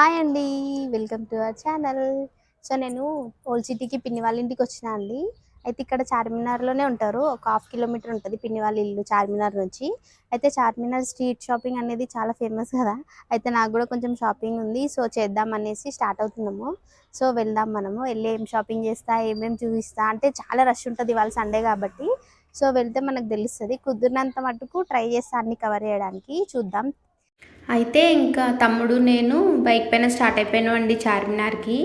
Hi అండి welcome to our channel so నేను old సిటీకి పిన్ని వాళ్ళ ఇంటికి వచ్చిన అండి. అయితే ఇక్కడ చార్మినార్లోనే ఉంటారు. ఒక హాఫ్ కిలోమీటర్ ఉంటుంది పిన్ని వాళ్ళ ఇల్లు చార్మినార్ నుంచి. అయితే చార్మినార్ స్ట్రీట్ షాపింగ్ అనేది చాలా ఫేమస్ కదా. అయితే నాకు కూడా కొంచెం షాపింగ్ ఉంది. సో చేద్దాం అనేసి స్టార్ట్ అవుతున్నాము. సో వెళ్దాం మనము. వెళ్ళి ఏం షాపింగ్ చేస్తా ఏమేమి చూపిస్తా అంటే చాలా రష్ ఉంటుంది ఇవాళ సండే కాబట్టి. సో వెళ్తే మనకు తెలుస్తుంది. కుదిరినంత మటుకు ట్రై చేస్తా అన్ని కవర్ చేయడానికి. చూద్దాం. అయితే ఇంకా తమ్ముడు నేను బైక్ పైన స్టార్ట్ అయిపోయాను అండి చార్మినార్కి.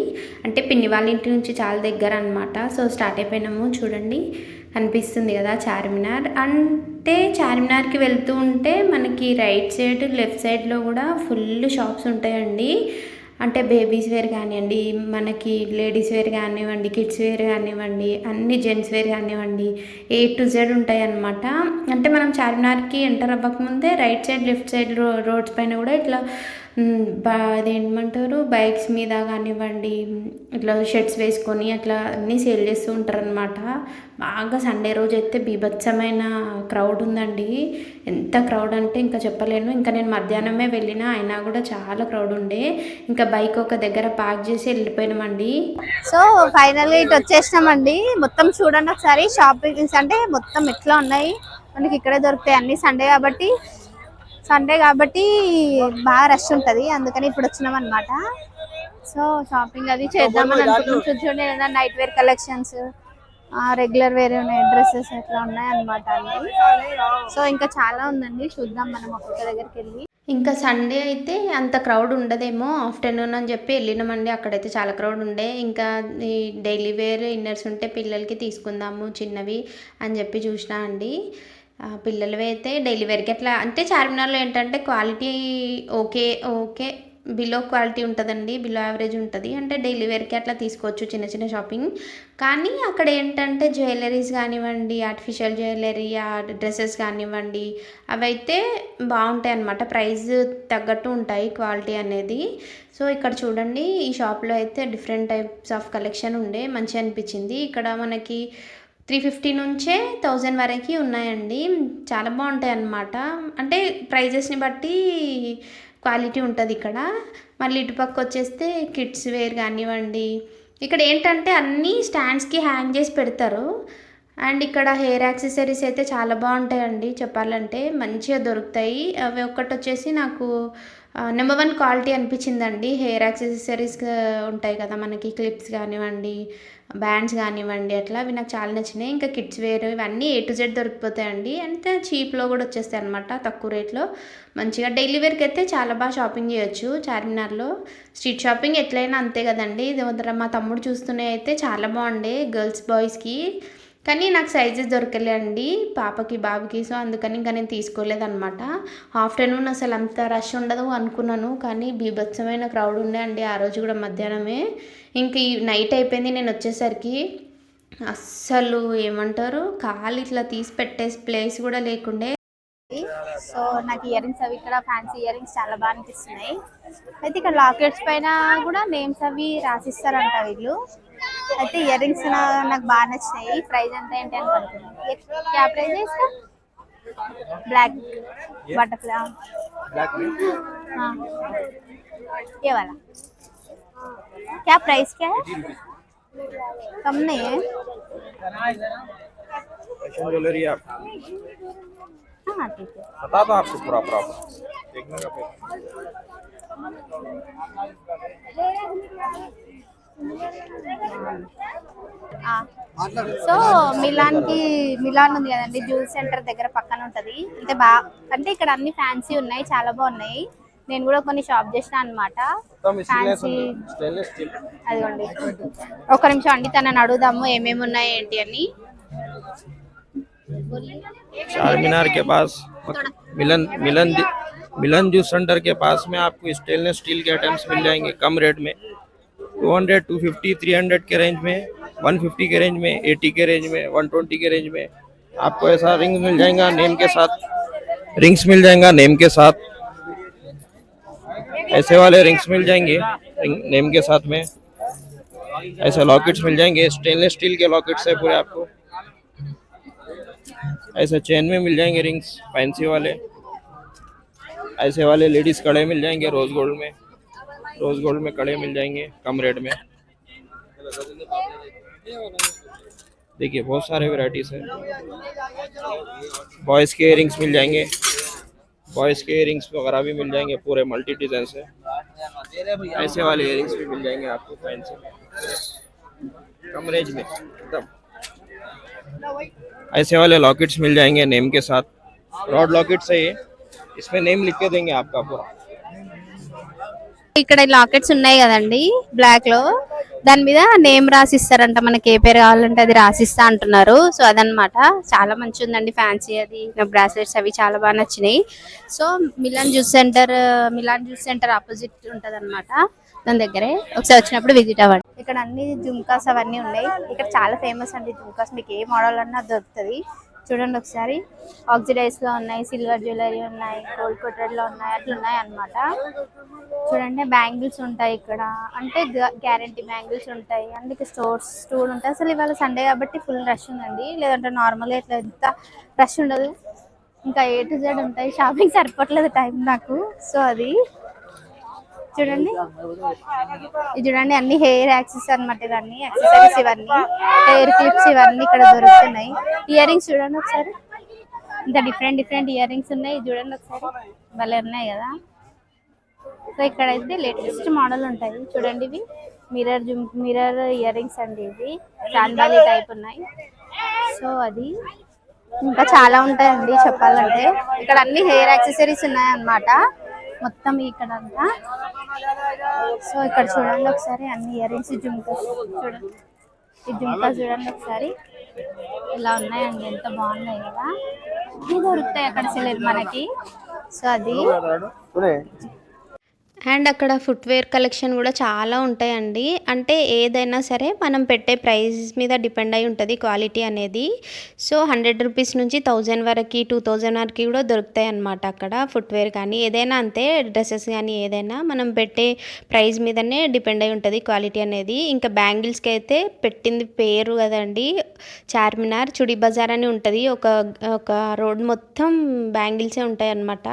అంటే పిన్ని వాళ్ళ ఇంటి నుంచి చాలా దగ్గర అనమాట సో స్టార్ట్ అయిపోయినాము చూడండి. కనిపిస్తుంది కదా చార్మినార్. అంటే చార్మినార్కి వెళ్తూ ఉంటే మనకి రైట్ సైడ్ లెఫ్ట్ సైడ్లో కూడా ఫుల్ షాప్స్ ఉంటాయండి. అంటే బేబీస్ వేర్ కానివ్వండి మనకి లేడీస్ వేర్ కానివ్వండి కిడ్స్ వేర్ కానివ్వండి అన్ని జెంట్స్ వేర్ కానివ్వండి ఏ టు జెడ్ ఉంటాయి అన్నమాట అంటే మనం చార్మినార్కి ఎంటర్ అవ్వకముందే రైట్ సైడ్ లెఫ్ట్ సైడ్ రో రోడ్స్ పైన కూడా ఇట్లా బా అదేంటంటారు బైక్స్ మీద కానివ్వండి ఇట్లా షర్ట్స్ వేసుకొని అట్లా అన్నీ సేల్ చేస్తూ ఉంటారు అనమాట బాగా సండే రోజు అయితే బీభత్సమైన క్రౌడ్ ఉందండి. ఎంత క్రౌడ్ అంటే ఇంకా చెప్పలేను. ఇంకా నేను మధ్యాహ్నమే వెళ్ళినా అయినా కూడా చాలా క్రౌడ్ ఉండే. ఇంకా బైక్ ఒక దగ్గర పార్క్ చేసి వెళ్ళిపోయినామండి. సో ఫైనల్గా ఇటు వచ్చేసినామండి. మొత్తం చూడండి ఒకసారి షాపింగ్స్ అంటే మొత్తం ఎట్లా ఉన్నాయి? మనకి ఇక్కడే దొరుకుతాయి అన్ని సండే కాబట్టి. సండే కాబట్టి బాగా రష్ ఉంటది. అందుకని ఇప్పుడు వచ్చినాం అనమాట సో షాపింగ్ అది చేద్దామని అనుకుంటున్నాం. చూడండి night wear collections regular wear ఉన్నాయి డ్రెస్సెస్ ఎట్లా ఉన్నాయి అనమాట అన్ని. సో ఇంకా చాలా ఉందండి. చూద్దాం మనం ఒక్కొక్క దగ్గరికి వెళ్ళి. ఇంకా సండే అయితే అంత క్రౌడ్ ఉండదేమో. ఆఫ్టర్నూన్ అని చెప్పి వెళ్ళినామండి. అక్కడైతే చాలా క్రౌడ్ ఉండే. ఇంకా ఈ డైలీ వేర్ ఇన్నర్స్ ఉంటే పిల్లలకి తీసుకుందాము చిన్నవి అని చెప్పి చూసినా అండి. పిల్లలవి అయితే డెలివరీకి వేర్కి అట్లా అంటే చార్మినార్లో ఏంటంటే quality okay okay below quality ఉంటుందండి బిలో యావరేజ్ ఉంటుంది అంటే డెలివరీకి వేర్కి అట్లా తీసుకోవచ్చు చిన్న చిన్న షాపింగ్. కానీ అక్కడ ఏంటంటే జ్యువెలరీస్ కానివ్వండి ఆర్టిఫిషియల్ జ్యువెలరీ ఆ డ్రెస్సెస్ కానివ్వండి అవైతే బాగుంటాయి అన్నమాట ప్రైస్ తగ్గట్టు ఉంటాయి క్వాలిటీ అనేది. సో ఇక్కడ చూడండి ఈ షాప్లో అయితే డిఫరెంట్ టైప్స్ ఆఫ్ కలెక్షన్ ఉండే మంచిగా అనిపించింది. ఇక్కడ మనకి త్రీ ఫిఫ్టీ నుంచే థౌజండ్ వరకు ఉన్నాయండి. చాలా బాగుంటాయి అన్నమాట. అంటే ప్రైజెస్ని బట్టి క్వాలిటీ ఉంటుంది ఇక్కడ. మళ్ళీ ఇటుపక్క వచ్చేస్తే కిడ్స్ వేర్ కానివ్వండి. ఇక్కడ ఏంటంటే అన్నీ స్టాండ్స్కి హ్యాంగ్ చేసి పెడతారు. అండ్ ఇక్కడ హెయిర్ యాక్సెసరీస్ అయితే చాలా బాగుంటాయండి చెప్పాలంటే. మంచిగా దొరుకుతాయి. అవి ఒక్కటి వచ్చేసి నాకు నెంబర్ వన్ క్వాలిటీ అనిపించిందండి. హెయిర్ యాక్సెసరీస్ ఉంటాయి కదా మనకి క్లిప్స్ కానివ్వండి. బ్యాండ్స్ కానివ్వండి అట్లా అవి నాకు చాలా నచ్చినాయి. ఇంకా కిడ్స్ వేర్ ఇవన్నీ ఏ టు జెడ్ దొరికిపోతాయండి. అంతే చీప్లో కూడా వచ్చేస్తాయి అనమాట తక్కువ రేట్లో. మంచిగా డైలీ వేర్కి అయితే చాలా బాగా షాపింగ్ చేయొచ్చు. చార్మినార్లో స్ట్రీట్ షాపింగ్ ఎట్లయినా అంతే కదండి. ఇది వద్ద మా తమ్ముడు చూస్తూనే అయితే చాలా బాగుండే. గర్ల్స్ బాయ్స్కి కానీ నాకు సైజెస్ దొరకలే అండి. పాపకి బాబుకి. సో అందుకని ఇంకా నేను తీసుకోలేదనమాట ఆఫ్టర్నూన్ అసలు అంత రష్ ఉండదు అనుకున్నాను. కానీ బీభత్సమైన క్రౌడ్ ఉండే అండి ఆ రోజు కూడా మధ్యాహ్నమే. ఇంక ఈ నైట్ అయిపోయింది నేను వచ్చేసరికి. అస్సలు ఏమంటారు? కాలు ఇట్లా తీసి పెట్టే ప్లేస్ కూడా లేకుండే. సో నాకు ఇయర్ రింగ్స్ అవి ఇక్కడ ఫ్యాన్సీ ఇయర్ రింగ్స్ చాలా బాగా అనిపిస్తున్నాయి. అయితే ఇక్కడ లాకెట్స్ పైన కూడా నేమ్స్ అవి రాసిస్తారంట వీళ్ళు. అయితే ఇయర్ రింగ్స్ నాకు బాగా నచ్చినాయి ప్రైస్ ఎంత ఏంటి అనుకుంటున్నాను క్యా ప్రైస్ ఇస్తా ब्लैक बटरफ्लाई ब्लैक में हाँ ये वाला क्या प्राइस क्या है कम नहीं है फैशन ज्वेलरी आप हाँ ठीक है बता दो आपको पूरा प्रॉपर देखने का फिर ఆ. సో మిలాన్ కి మిలాన్ ఉంది కదండి జ్యూస్ సెంటర్ దగ్గర పక్కన ఉంటది అంటే బా అంటే ఇక్కడ అన్ని ఫ్యాన్సీ ఉన్నాయి చాలా బాగున్నాయి నేను కూడా కొన్ని షాప్ చేసిన అనమాట మొత్తం స్టెయిన్లెస్ ఫ్యాన్సీ స్టెయిన్లెస్ స్టీల్ అదిగోండి ఒక నిమిషం అండి తనని అడుగుదాము ఏమేమి ఉన్నాయి ఏంటి అని चार मीनार के पास मिलन मिलन मिलन जूस सेंटर के पास में आपको स्टेनलेस स्टील के आइटम्स मिल जाएंगे कम रेट में 200 250 300 के रेंज में 150 के रेंज में 80 के रेंज में 120 के रेंज में आपको ऐसा रिंग मिल जाएगा नेम के साथ। रिंग्स मिल जाएगा नेम के साथ। ऐसे वाले रिंग्स मिल जाएँगे रिंग नेम के साथ में। ऐसे लॉकेट्स मिल जाएँगे। स्टेनलेस स्टील के लॉकेट्स है पूरे आपको। ऐसे चेन में मिल जाएँगे रिंग्स फैंसी वाले। ऐसे वाले लेडीज़ कड़े मिल जाएँगे रोज गोल्ड में। रोज गोल्ड में कड़े मिल जाएँगे, कम रेट में। देखिए, बहुत सारे वैरायटीज है। बॉयज़ के इयरिंग्स मिल जाएँगे। बॉयज़ के इयरिंग्स वगैरह भी मिल जाएँगे, पूरे मल्टी डिज़ाइन से ऐसे वाले इयरिंग्स भी मिल जाएँगे आपको फैंसी कम रेंज में, एकदम। ऐसे वाले लॉकेट्स मिल जाएँगे नेम के साथ। रॉड लॉकेट्स है ये। इसमें नेम लिख के देंगे आपका पूरा। ఇక్కడ లాకెట్స్ ఉన్నాయి కదండి బ్లాక్లో. దాని మీద నేమ్ రాసిస్తారంట మనకి ఏ పేరు కావాలంటే అది రాసిస్తా అంటున్నారు. సో అదనమాట చాలా మంచి ఉందండి ఫ్యాన్సీ అది. నా బ్రాస్లెట్స్ అవి చాలా బాగా నచ్చినాయి. So Milan juice centre Milan juice centre opposite ఉంటుంది అనమాట దాని దగ్గరే. ఒకసారి వచ్చినప్పుడు విజిట్ అవ్వండి. ఇక్కడ అన్ని జుమ్కాస్ అవన్నీ ఉన్నాయి. ఇక్కడ చాలా ఫేమస్ అండి జుమ్కాస్. మీకు ఏ మోడల్ అన్నా దొరుకుతుంది. చూడండి ఒకసారి. ఆక్సిడైజ్లో ఉన్నాయి సిల్వర్ జ్యువెలరీ ఉన్నాయి గోల్డ్ కోటెడ్లో ఉన్నాయి అట్లా ఉన్నాయి అన్నమాట. చూడండి బ్యాంగిల్స్ ఉంటాయి ఇక్కడ. అంటే గ్యారంటీ బ్యాంగిల్స్ ఉంటాయి. అందుకే స్టోర్స్ స్టోర్ ఉంటాయి. అసలు ఇవాళ సండే కాబట్టి ఫుల్ రష్ ఉందండి. లేదంటే నార్మల్గా ఇట్లా ఎంత రష్ ఉండదు. ఇంకా ఏ టు జెడ్ ఉంటాయి. షాపింగ్ సరిపోవట్లేదు టైం నాకు. సో అది చూడండి. ఇది చూడండి అన్ని హెయిర్ యాక్సెస్ అన్నమాట ఇవన్నీ యాక్సెసరీస్ ఇవన్నీ హెయిర్ క్లిప్స్ ఇవన్నీ ఇక్కడ దొరుకుతున్నాయి. ఇయర్ రింగ్స్ చూడండి ఒకసారి. ఇంకా డిఫరెంట్ డిఫరెంట్ ఇయర్ రింగ్స్ ఉన్నాయి చూడండి ఒకసారి. భలే ఉన్నాయి కదా. సో ఇక్కడైతే లేటెస్ట్ మోడల్ ఉంటాయి. చూడండి ఇవి. మిర్రర్ జుమ్ మిర్రర్ ఇయర్ రింగ్స్ అండి ఇవి. చాందాలి టైప్ ఉన్నాయి. సో అది ఇంకా చాలా ఉంటాయండి చెప్పాలంటే. ఇక్కడ అన్ని హెయిర్ యాక్సెసరీస్ ఉన్నాయి అన్నమాట మొత్తం ఇక్కడ అంతా. సో ఇక్కడ చూడండి ఒకసారి అన్ని ఇయర్ రింగ్స్ జుంకాస్ చూడండి. ఈ జుంకాస్ చూడండి ఒకసారి. ఇలా ఉన్నాయండి ఎంత బాగున్నాయి కదా. ఇవి దొరుకుతాయి అక్కడ సెలెక్ట్ మనకి. సో అది అండ్ అక్కడ ఫుట్వేర్ కలెక్షన్ కూడా చాలా ఉంటాయండి. అంటే ఏదైనా సరే మనం పెట్టే ప్రైస్ మీద డిపెండ్ అయి ఉంటుంది క్వాలిటీ అనేది. సో హండ్రెడ్ రూపీస్ నుంచి థౌజండ్ వరకు టూ థౌజండ్ వరకు కూడా దొరుకుతాయి అన్నమాట అక్కడ ఫుట్వేర్ కానీ. ఏదైనా అంతే డ్రెస్సెస్ కానీ ఏదైనా మనం పెట్టే ప్రైస్ మీదనే డిపెండ్ అయి ఉంటుంది క్వాలిటీ అనేది. ఇంకా బ్యాంగిల్స్కి అయితే పెట్టింది పేరు కదండి చార్మినార్ చుడి బజార్ అని ఉంటుంది. ఒక ఒక రోడ్ మొత్తం బ్యాంగిల్సే ఉంటాయి అన్నమాట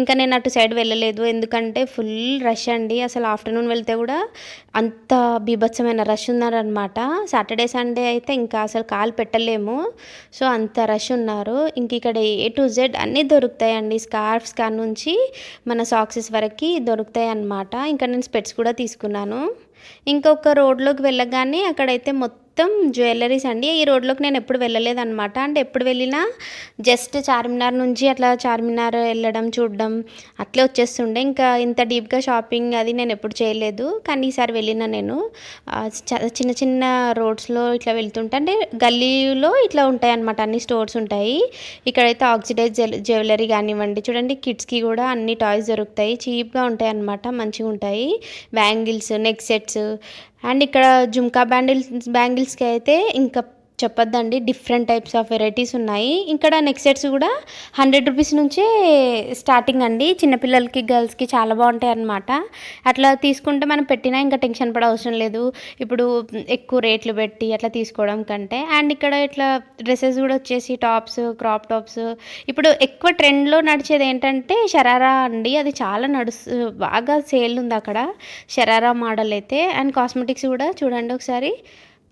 ఇంకా నేను అటు సైడ్ వెళ్ళలేదు. ఎందుకంటే ఫుల్ రష్ అండి. అసలు ఆఫ్టర్నూన్ వెళ్తే కూడా అంత బీభత్సమైన రష్ ఉన్నారనమాట సాటర్డే సండే అయితే ఇంకా అసలు కాలు పెట్టలేము. సో అంత రష్ ఉన్నారు. ఇంక ఇక్కడ ఏ టు జెడ్ అన్నీ దొరుకుతాయండి. స్కార్ఫ్స్ కాడ నుంచి మన సాక్సెస్ వరకు దొరుకుతాయి అన్నమాట ఇంకా నేను స్పెట్స్ కూడా తీసుకున్నాను. ఇంకొక రోడ్లోకి వెళ్ళగానే అక్కడైతే మొత్తం మొత్తం జ్యువెలరీస్ అండి. ఈ రోడ్లోకి నేను ఎప్పుడు వెళ్ళలేదన్నమాట. అంటే ఎప్పుడు వెళ్ళినా జస్ట్ చార్మినార్ నుంచి అట్లా చార్మినార్ వెళ్ళడం చూడడం అట్లే వచ్చేస్తుండే. ఇంకా ఇంత డీప్గా షాపింగ్ అది నేను ఎప్పుడు చేయలేదు. కానీ ఈసారి వెళ్ళిన నేను. చిన్న చిన్న రోడ్స్లో ఇట్లా వెళ్తుంటే అంటే గల్లీలో ఇట్లా ఉంటాయి అన్నమాట అన్ని స్టోర్స్ ఉంటాయి. ఇక్కడైతే ఆక్సిడైజ్ జ్యువెలరీ కానివ్వండి. చూడండి కిడ్స్కి కూడా అన్ని టాయ్స్ దొరుకుతాయి. చీప్గా ఉంటాయి అన్నమాట మంచిగా ఉంటాయి బ్యాంగిల్స్ నెక్ సెట్స్ అండ్ ఇక్కడ జుమ్కా బ్యాండిల్స్ బ్యాంగిల్స్కి అయితే ఇంకా చెప్పొద్దండి. డిఫరెంట్ టైప్స్ ఆఫ్ వెరైటీస్ ఉన్నాయి. ఇక్కడ నెక్ సెట్స్ కూడా హండ్రెడ్ రూపీస్ నుంచే స్టార్టింగ్ అండి. చిన్నపిల్లలకి గర్ల్స్కి చాలా బాగుంటాయి అన్నమాట. అట్లా తీసుకుంటే మనం పెట్టినా ఇంకా టెన్షన్ పడ అవసరం లేదు. ఇప్పుడు ఎక్కువ రేట్లు పెట్టి అట్లా తీసుకోవడం కంటే. అండ్ ఇక్కడ ఇట్లా డ్రెస్సెస్ కూడా వచ్చేసి టాప్స్ క్రాప్ టాప్స్ ఇప్పుడు ఎక్కువ ట్రెండ్లో నడిచేది ఏంటంటే షరారా అండి. అది చాలా నడుస్తు బాగా సేల్ ఉంది అక్కడ. షరారా మోడల్ అయితే. అండ్ కాస్మెటిక్స్ కూడా చూడండి ఒకసారి.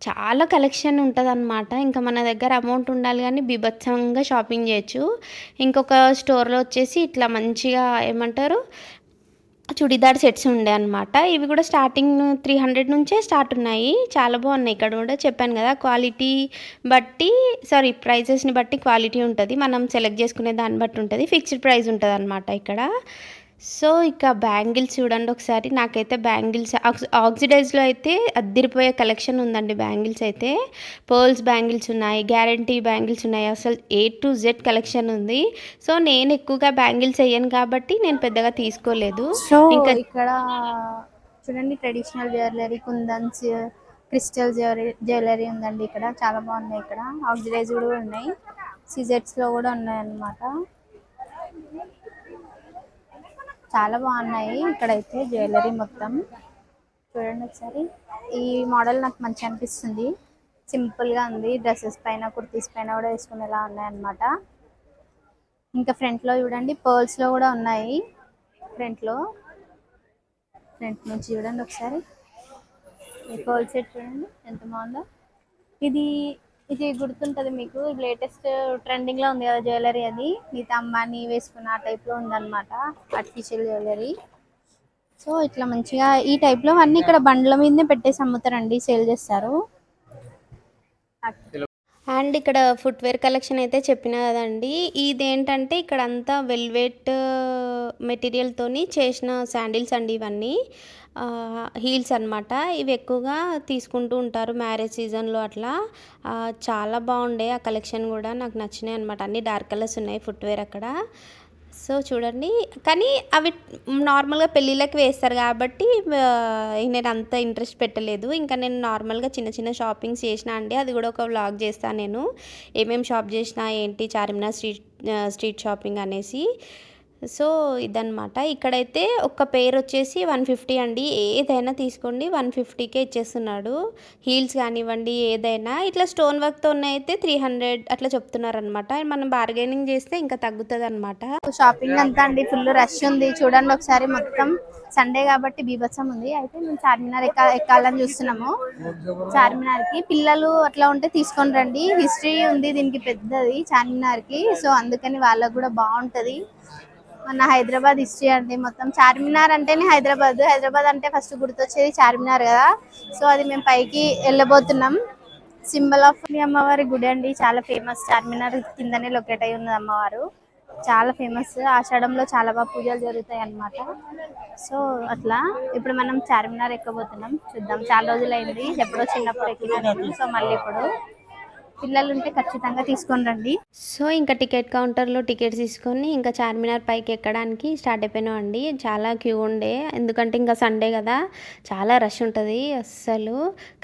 చాలా కలెక్షన్ ఉంటుంది అనమాట ఇంకా మన దగ్గర అమౌంట్ ఉండాలి కానీ బీభత్సంగా షాపింగ్ చేయొచ్చు. ఇంకొక స్టోర్లో వచ్చేసి ఇట్లా మంచిగా ఏమంటారు? చుడిదార్ సెట్స్ ఉండే అనమాట ఇవి కూడా స్టార్టింగ్ త్రీ హండ్రెడ్ నుంచే స్టార్ట్ ఉన్నాయి. చాలా బాగున్నాయి. ఇక్కడ కూడా చెప్పాను కదా క్వాలిటీ బట్టి సారీ ప్రైజెస్ని బట్టి క్వాలిటీ ఉంటుంది. మనం సెలెక్ట్ చేసుకునే దాన్ని బట్టి ఉంటుంది. ఫిక్స్డ్ ప్రైస్ ఉంటుంది అనమాట ఇక్కడ. సో ఇక బ్యాంగిల్స్ చూడండి ఒకసారి. నాకైతే బ్యాంగిల్స్ ఆక్సిడైజ్లో అయితే అద్దిరిపోయే కలెక్షన్ ఉందండి బ్యాంగిల్స్ అయితే. పర్ల్స్ బ్యాంగిల్స్ ఉన్నాయి గ్యారంటీ బ్యాంగిల్స్ ఉన్నాయి. అసలు ఏ టు జెడ్ కలెక్షన్ ఉంది. సో నేను ఎక్కువగా బ్యాంగిల్స్ వేయను కాబట్టి నేను పెద్దగా తీసుకోలేదు. సో ఇంకా ఇక్కడ చూడండి traditional jewellery kundans crystal jewellery jewellery ఉందండి ఇక్కడ. చాలా బాగున్నాయి ఇక్కడ. ఆక్సిడైజ్ కూడా ఉన్నాయి. సిజెట్స్లో కూడా ఉన్నాయి అన్నమాట చాలా బాగున్నాయి. ఇక్కడైతే జ్యువెలరీ మొత్తం. చూడండి ఒకసారి. ఈ మోడల్ నాకు మంచి అనిపిస్తుంది. సింపుల్గా ఉంది. డ్రెస్సెస్ పైన కుర్తీస్ పైన కూడా వేసుకునేలా ఉన్నాయి అన్నమాట ఇంకా ఫ్రంట్లో చూడండి పర్ల్స్లో కూడా ఉన్నాయి. ఫ్రంట్లో. ఫ్రంట్ నుంచి చూడండి ఒకసారి. ఈ కోల్ సెట్ చూడండి ఎంత బాగుందో. ఇది ఇది గుర్తుంటుంది మీకు లేటెస్ట్ ట్రెండింగ్లో ఉంది కదా జ్యువెలరీ అది. మిగతా అంబానీ వేసుకున్న ఆ టైప్లో ఉందన్నమాట ఆర్టిఫిషియల్ జ్యువెలరీ సో ఇట్లా మంచిగా ఈ టైప్లో అన్ని ఇక్కడ బండ్ల మీదనే పెట్టేసి అమ్ముతారండి సేల్ చేస్తారు. అండ్ ఇక్కడ ఫుట్వేర్ కలెక్షన్ అయితే చెప్పిన కదండి. ఇదేంటంటే ఇక్కడ అంతా వెల్వెట్ మెటీరియల్తోని uh, చేసిన శాండిల్స్ అండి ఇవన్నీ. హీల్స్ అన్నమాట. ఇవి ఎక్కువగా తీసుకుంటూ ఉంటారు మ్యారేజ్ సీజన్లో అట్లా. చాలా బాగుండే ఆ కలెక్షన్ కూడా. నాకు నచ్చినాయి అనమాట అన్ని డార్క్ కలర్స్ ఉన్నాయి ఫుట్వేర్ అక్కడ. సో చూడండి. కానీ అవి నార్మల్గా పెళ్ళిళ్ళకి వేస్తారు కాబట్టి నేను అంత ఇంట్రెస్ట్ పెట్టలేదు. ఇంకా నేను నార్మల్గా చిన్న చిన్న షాపింగ్స్ చేసిన అండి. అది కూడా ఒక వ్లాగ్ చేస్తాను నేను. ఏమేమి షాప్ చేసినా ఏంటి చార్మినార్ స్ట్రీట్ స్ట్రీట్ షాపింగ్ అనేసి. సో ఇదన్నమాట. ఇక్కడైతే ఒక పేర్ వచ్చేసి వన్ ఫిఫ్టీ అండి. ఏదైనా తీసుకోండి. One fifty K ఇచ్చేస్తున్నాడు. హీల్స్ కానివ్వండి ఏదైనా. ఇట్లా స్టోన్ వర్క్తో అయితే త్రీ హండ్రెడ్ అట్లా చెప్తున్నారనమాట మనం బార్గెనింగ్ చేస్తే ఇంకా తగ్గుతుంది అనమాట షాపింగ్ అంతా అండి. ఫుల్ రష్ ఉంది. చూడండి ఒకసారి మొత్తం. సండే కాబట్టి బీభత్సం ఉంది. అయితే మేము చార్మినార్ ఎక్క ఎక్కాలని చూస్తున్నాము. చార్మినార్కి పిల్లలు అట్లా ఉంటే తీసుకొని రండి. హిస్టరీ ఉంది దీనికి పెద్దది చార్మినార్కి సో అందుకని వాళ్ళకు కూడా బాగుంటది. మన హైదరాబాద్ హిస్టరీ అండి. మొత్తం చార్మినార్ అంటేనే హైదరాబాద్. హైదరాబాద్ అంటే ఫస్ట్ గుర్తొచ్చేది చార్మినార్ కదా. సో అది మేము పైకి వెళ్ళబోతున్నాం. సింబల్ ఆఫ్ మీ అమ్మవారి గుడి అండి. చాలా ఫేమస్. చార్మినార్ కిందనే లొకేట్ అయి ఉన్నది అమ్మవారు. చాలా ఫేమస్. ఆషాఢంలో చాలా బాగా పూజలు జరుగుతాయి అన్నమాట. సో అట్లా ఇప్పుడు మనం చార్మినార్ ఎక్కబోతున్నాం. చూద్దాం. చాలా రోజులైంది. ఎప్పుడో చిన్నప్పుడు ఎక్కినా సో మళ్ళీ ఇప్పుడు పిల్లలు ఉంటే ఖచ్చితంగా తీసుకొని రండి. సో ఇంకా టికెట్ కౌంటర్లో టికెట్స్ తీసుకొని ఇంకా చార్మినార్ పైకి ఎక్కడానికి స్టార్ట్ అయిపోయినాం అండి చాలా క్యూ ఉండే. ఎందుకంటే ఇంకా సండే కదా. చాలా రష్ ఉంటుంది అస్సలు.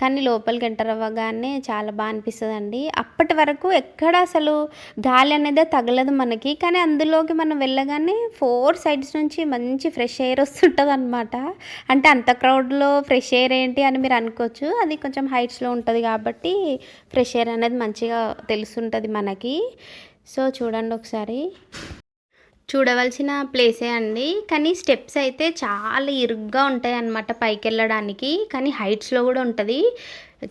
కానీ లోపలికి ఎంటర్ అవ్వగానే చాలా బాగా అనిపిస్తుంది అండి అప్పటి వరకు ఎక్కడ అసలు గాలి అనేది తగలదు మనకి. కానీ అందులోకి మనం వెళ్ళగానే ఫోర్ సైడ్స్ నుంచి మంచి ఫ్రెష్ ఎయిర్ వస్తుంటుంది అనమాట అంటే అంత క్రౌడ్లో ఫ్రెష్ ఎయిర్ ఏంటి అని మీరు అనుకోవచ్చు. అది కొంచెం హైట్స్లో ఉంటుంది కాబట్టి ఫ్రెష్ ఎయిర్ అనేది మంచిగా తెలుసుంటుంది మనకి. సో చూడండి ఒకసారి. చూడవలసిన ప్లేసే అండి. కానీ స్టెప్స్ అయితే చాలా ఇరుగ్గా ఉంటాయి అన్నమాట పైకి వెళ్ళడానికి కానీ హైట్స్లో కూడా ఉంటుంది.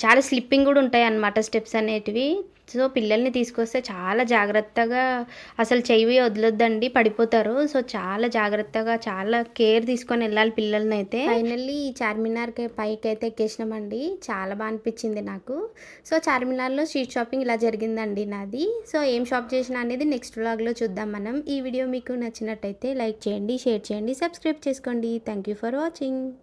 చాలా స్లిప్పింగ్ కూడా ఉంటాయి అన్నమాట స్టెప్స్ అనేటివి. సో పిల్లల్ని తీసుకొస్తే చాలా జాగ్రత్తగా అసలు చెయ్యి వదలొద్దండి పడిపోతారు. సో చాలా జాగ్రత్తగా చాలా కేర్ తీసుకొని వెళ్ళాలి పిల్లల్ని అయితే ఫైనల్లీ చార్మినార్కి పైకి అయితే ఎక్కేసినామండి. చాలా బాగా అనిపించింది నాకు. సో చార్మినార్లో స్ట్రీట్ షాపింగ్ ఇలా జరిగిందండి నాది. సో ఏం షాప్ చేసిన అనేది నెక్స్ట్ వ్లాగ్లో చూద్దాం మనం. ఈ వీడియో మీకు నచ్చినట్టయితే లైక్ చేయండి షేర్ చేయండి సబ్స్క్రైబ్ చేసుకోండి. Thank you for watching.